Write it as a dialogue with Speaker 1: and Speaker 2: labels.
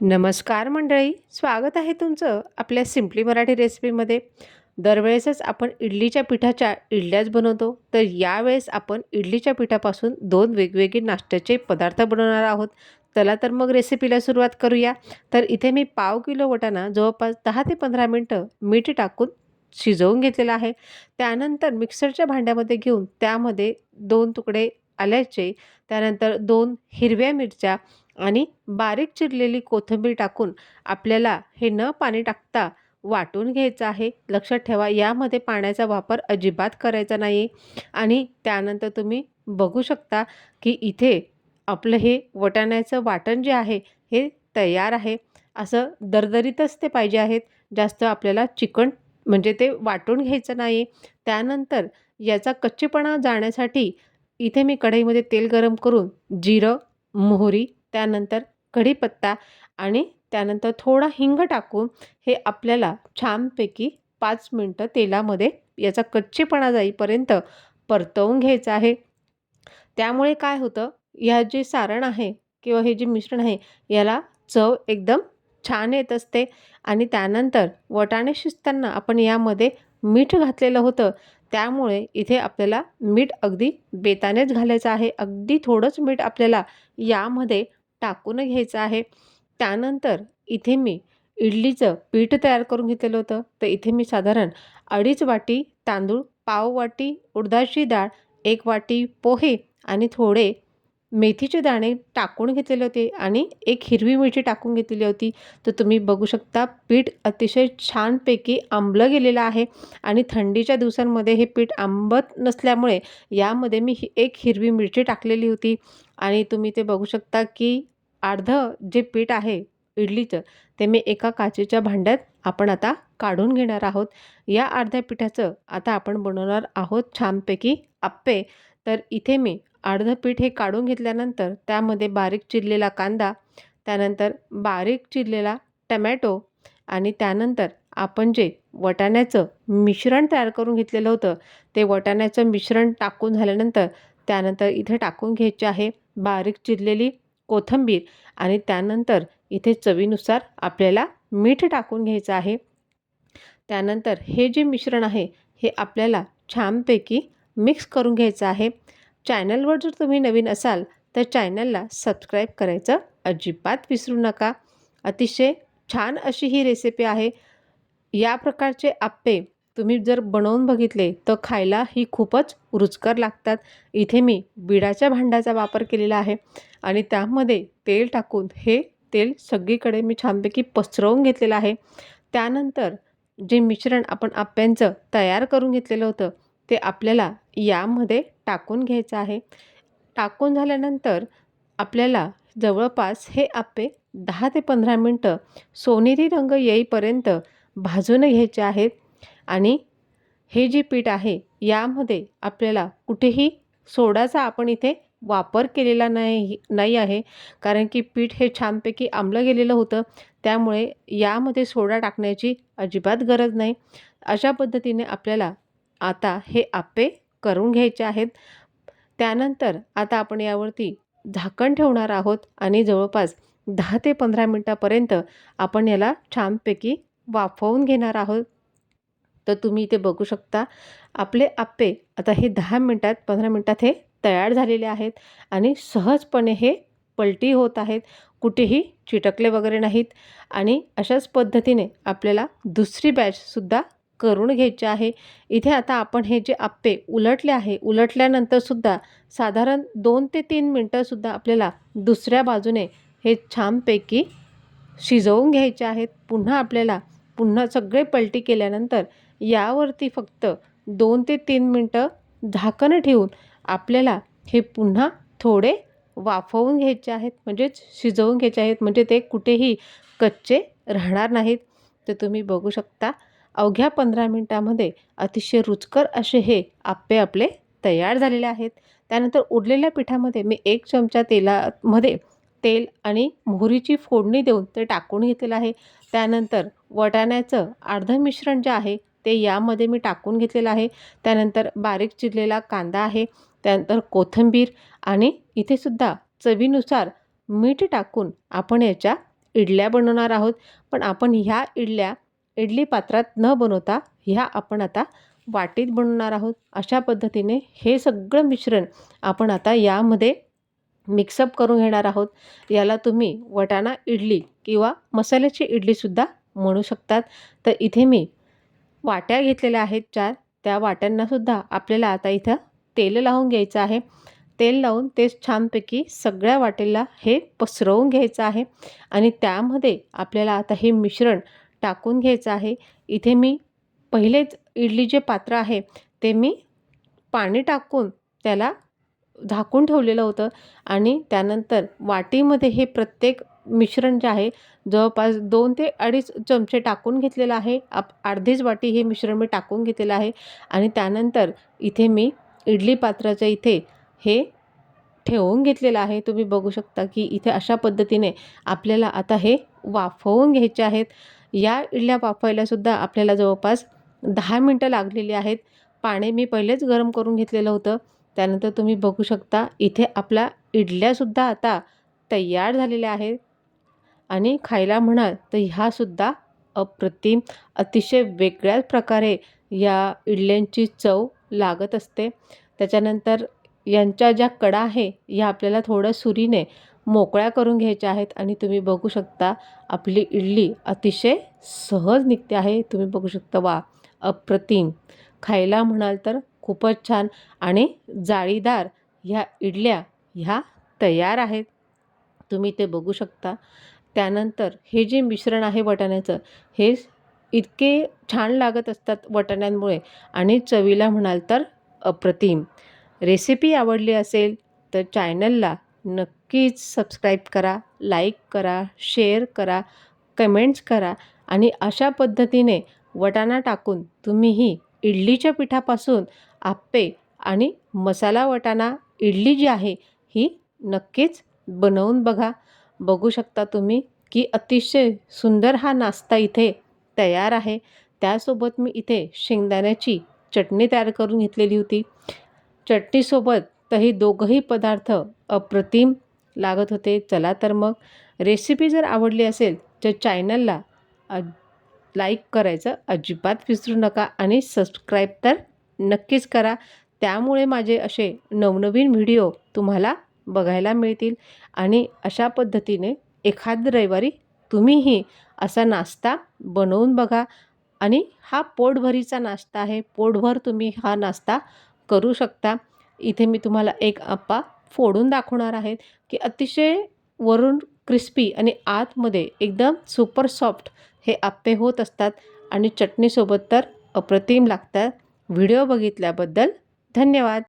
Speaker 1: नमस्कार मंडळी स्वागत आहे तुमचं आपल्या सिम्पली मराठी रेसिपीमध्ये दरवेळेसच आपण इडलीच्या पिठाच्या इडल्याच बनवतो. तर यावेळेस आपण इडलीच्या पिठापासून दोन वेगवेगळे नाश्त्याचे पदार्थ बनवणार आहोत. चला तर मग रेसिपीला सुरुवात करूया. तर इथे मी पाव किलो वटाणा जवळपास दहा ते पंधरा मिनटं मीठ टाकून शिजवून घेतलेलं आहे. त्यानंतर मिक्सरच्या भांड्यामध्ये घेऊन त्यामध्ये दोन तुकडे आल्याचे त्यानंतर दोन हिरव्या मिरच्या आणि बारीक चिरलेली कोथिंबीर टाकून आपल्याला हे न पाणी टाकता वाटून घ्यायचं आहे. लक्षात ठेवा यामध्ये पाण्याचा वापर अजिबात करायचा नाही आणि त्यानंतर तुम्ही बघू शकता की इथे आपलं हे वटाण्याचं वाटण जे आहे हे तयार आहे. असं दरदरीतच ते पाहिजे आहेत. जास्त आपल्याला चिकन म्हणजे ते वाटून घ्यायचं नाही त्यानंतर याचा कच्चेपणा जाण्यासाठी इथे मी कढईमध्ये तेल गरम करून जिरं मोहरी त्यानंतर कढीपत्ता आणि त्यानंतर थोडा हिंग टाकून हे आपल्याला छानपैकी पाच मिनटं तेलामध्ये याचा कच्चेपणा जाईपर्यंत परतवून घ्यायचं आहे. त्यामुळे काय होतं ह्या जे सारण आहे किंवा हे जे मिश्रण आहे याला चव एकदम छान येत असते आणि त्यानंतर वटाणे शिजताना आपण यामध्ये मीठ घातलेलं होतं. त्यामुळे इथे आपल्याला मीठ अगदी बेतानेच घालायचं आहे. अगदी थोडंच मीठ आपल्याला यामध्ये टाकून घ्यायचं आहे. त्यानंतर इथे मी इडलीचं पीठ तयार करून घेतलेलं होतं. तर इथे मी साधारण अडीच वाटी तांदूळ पाव वाटी उडदाची डाळ एक वाटी पोहे आणि थोडे मेथीचे दाणे टाकून घेतलेले होते आणि एक हिरवी मिरची टाकून घेतलेली होती. तर तुम्ही बघू शकता पीठ अतिशय छानपैकी आंबलं गेलेलं आहे आणि थंडीच्या दिवसांमध्ये हे पीठ आंबत नसल्यामुळे यामध्ये मी एक हिरवी मिरची टाकलेली होती. आणि तुम्ही ते बघू शकता की अर्धं जे पीठ आहे इडलीचं ते मी एका काचेच्या भांड्यात आपण आता काढून घेणार आहोत. या अर्ध्या पिठाचं आता आपण बनवणार आहोत छानपैकी आप्पे. तर इथे मी अर्धं पीठ हे काढून घेतल्यानंतर त्यामध्ये बारीक चिरलेला कांदा त्यानंतर बारीक चिरलेला टमॅटो आणि त्यानंतर आपण जे वटाण्याचं मिश्रण तयार करून घेतलेलं होतं ते वटाण्याचं मिश्रण टाकून झाल्यानंतर त्यानंतर इथे टाकून घ्यायचे आहे बारीक चिरलेली कोथिंबीर आणि त्यानंतर इथे चवीनुसार आपल्याला मीठ टाकून घ्यायचं आहे. त्यानंतर हे जे मिश्रण आहे हे आपल्याला छानपैकी मिक्स करून घ्यायचं आहे. चॅनलवर जर तुम्ही नवीन असाल तर चॅनलला सबस्क्राईब करायचं अजिबात विसरू नका. अतिशय छान अशी ही रेसिपी आहे. या प्रकारचे आप्पे तुम्ही जर बनवून बघितले तर खायला ही खूपच रुचकर लागतात. इथे मी बिडाच्या भांड्याचा वापर केलेला आहे. आणि त्यामध्ये तेल टाकून हे तेल सगळीकडे मी छानपैकी पसरवून घेतलेलं आहे. त्यानंतर जे मिश्रण आपण आप्यांचं तयार करून घेतलेलं होतं ते आपल्याला यामध्ये टाकून घ्यायचं आहे. टाकून झाल्यानंतर आपल्याला जवळपास हे आप्पे दहा ते पंधरा मिनटं सोनेरी रंग येईपर्यंत भाजून घ्यायचे आहेत. आणि हे जे पीठ आहे यामध्ये आपल्याला कुठेही सोडाचा आपण इथे वापर केलेला नाही नाही आहे. कारण की पीठ हे छानपैकी आंबलं गेलेलं होतं. त्यामुळे यामध्ये सोडा टाकण्याची अजिबात गरज नाही. अशा पद्धतीने आपल्याला आता हे आप्पे करून घ्यायचे आहेत. त्यानंतर आता आपण यावरती झाकण ठेवणार आहोत आणि जवळपास दहा ते पंधरा मिनटापर्यंत आपण याला छानपैकी वाफवून घेणार आहोत. तर तुम्ही इथे बघू शकता आपले आप्पे आता हे दहा मिनटात पंधरा मिनटात हे तयार झालेले आहेत आणि सहजपणे हे पलटी होत आहेत. कुठेही चिटकले वगैरे नाहीत आणि अशाच पद्धतीने आपल्याला दुसरी बॅचसुद्धा करून घ्यायचे आहे. इथे आता आपण हे जे आप्पे उलटले आहे उलटल्यानंतरसुद्धा साधारण दोन ते तीन मिनटंसुद्धा आपल्याला दुसऱ्या बाजूने हे छानपैकी शिजवून घ्यायचे आहेत. पुन्हा आपल्याला पुन्हा सगळे पलटी केल्यानंतर यावरती फक्त दोन ते तीन मिनटं झाकण ठेवून आपल्याला हे पुन्हा थोडे वाफवून घ्यायचे आहेत म्हणजेच शिजवून घ्यायचे आहेत म्हणजे ते कुठेही कच्चे राहणार नाहीत. तर तुम्ही बघू शकता अवघ्या पंधरा मिनटामध्ये अतिशय रुचकर असे हे आप्पे आपले तयार झालेले आहेत. त्यानंतर उरलेल्या पिठामध्ये मी एक चमचा तेलामध्ये तेल आणि मोहरीची फोडणी देऊन ते टाकून घेतलेलं आहे. त्यानंतर वटाण्याचं अर्धं मिश्रण जे आहे ते यामध्ये मी टाकून घेतलेलं आहे. त्यानंतर बारीक चिरलेला कांदा आहे. त्यानंतर कोथिंबीर आणि इथेसुद्धा चवीनुसार मीठ टाकून आपण याच्या इडल्या बनवणार आहोत. पण आपण ह्या इडल्या इडली पात्रात न बनवता ह्या आपण आता वाटीत बनवणार आहोत. अशा पद्धतीने हे सगळं मिश्रण आपण आता यामध्ये मिक्सअप करून घेणार आहोत. याला तुम्ही वटाणा इडली किंवा मसाल्याची इडलीसुद्धा म्हणू शकतात. तर इथे मी वाट्या घेतलेल्या आहेत चार त्या वाट्यांनासुद्धा आपल्याला आता इथं तेल लावून घ्यायचं आहे. तेल लावून ते छानपैकी सगळ्या वाटेला हे पसरवून घ्यायचं आहे. आणि त्यामध्ये आपल्याला आता हे मिश्रण टाकून घ्यायचं आहे. इथे मी पहिलेच इडली जे पात्र आहे ते मी पाणी टाकून त्याला झाकून ठेवलेलं होतं. आणि त्यानंतर वाटीमध्ये हे प्रत्येक मिश्रण जे आहे जवळपास दोन ते अडीच चमचे टाकून घेतलेलं आहे. आप अर्धीच वाटी हे मिश्रण मी टाकून घेतलेलं आहे. आणि त्यानंतर इथे मी इडली पात्राच्या इथे हे ठेवून घेतलेलं आहे. तुम्ही बघू शकता की इथे अशा पद्धतीने आपल्याला आता हे वाफवून घ्यायचे आहेत. या इडल्या वाफवायलासुद्धा आपल्याला जवळपास दहा मिनटं लागलेली आहेत. पाणी मी पहिलेच गरम करून घेतलेलं होतं. त्यानंतर तुम्ही बघू शकता इथे आपला इडल्यासुद्धा आता तयार झालेल्या आहेत. आणि खायला म्हणाल तर ह्यासुद्धा अप्रतिम अतिशय वेगळ्याच प्रकारे या इडल्यांची चव लागत असते. त्याच्यानंतर यांच्या ज्या कडा आहे या आपल्याला थोडं सुरीने मोकळ्या करून घ्यायच्या आहेत आणि तुम्ही बघू शकता आपली इडली अतिशय सहज निघते आहे. तुम्ही बघू शकता वा अप्रतिम. खायला म्हणाल तर खूपच छान आणि जाळीदार ह्या इडल्या ह्या तयार आहेत. तुम्ही ते बघू शकता. त्यानंतर हे जे मिश्रण आहे वाटाण्याचं हे इतके छान लागत असतात वाटाण्यांमुळे. आणि चवीला म्हणाल तर अप्रतिम. रेसिपी आवडली असेल तर चॅनलला नक्कीच सबस्क्राईब करा लाईक करा शेअर करा कमेंट्स करा आणि अशा पद्धतीने वटाणा टाकून तुम्हीही इडलीच्या पिठापासून आप्पे आणि मसाला वटाणा इडली जी आहे ही नक्कीच बनवून बघा. बघू शकता तुम्ही की अतिशय सुंदर हा नाश्ता इथे तयार आहे. त्यासोबत मी इथे शेंगदाण्याची चटणी तयार करून घेतलेली होती. चटणीसोबत तर हे दोघंही पदार्थ अप्रतिम लागत होते. चला तर मग रेसिपी जर आवडली असेल तर चॅनलला लाईक करायचं अजिबात विसरू नका आणि सबस्क्राईब तर नक्कीच करा. त्यामुळे माझे असे नवनवीन व्हिडिओ तुम्हाला बघायला मिळतील आणि अशा पद्धतीने एखाद रविवारी तुम्हीही असा नाश्ता बनवून बघा. आणि हा पोटभरीचा नाश्ता आहे. पोटभर तुम्ही हा नाश्ता करू शकता. इथे मी तुम्हाला एक आप्पा फोडून दाखवणार आहेत की अतिशय वरून क्रिस्पी आणि आतमध्ये एकदम सुपर सॉफ्ट हे आप्पे होत असतात आणि चटणीसोबत तर अप्रतिम लागतात. व्हिडिओ बघितल्याबद्दल धन्यवाद.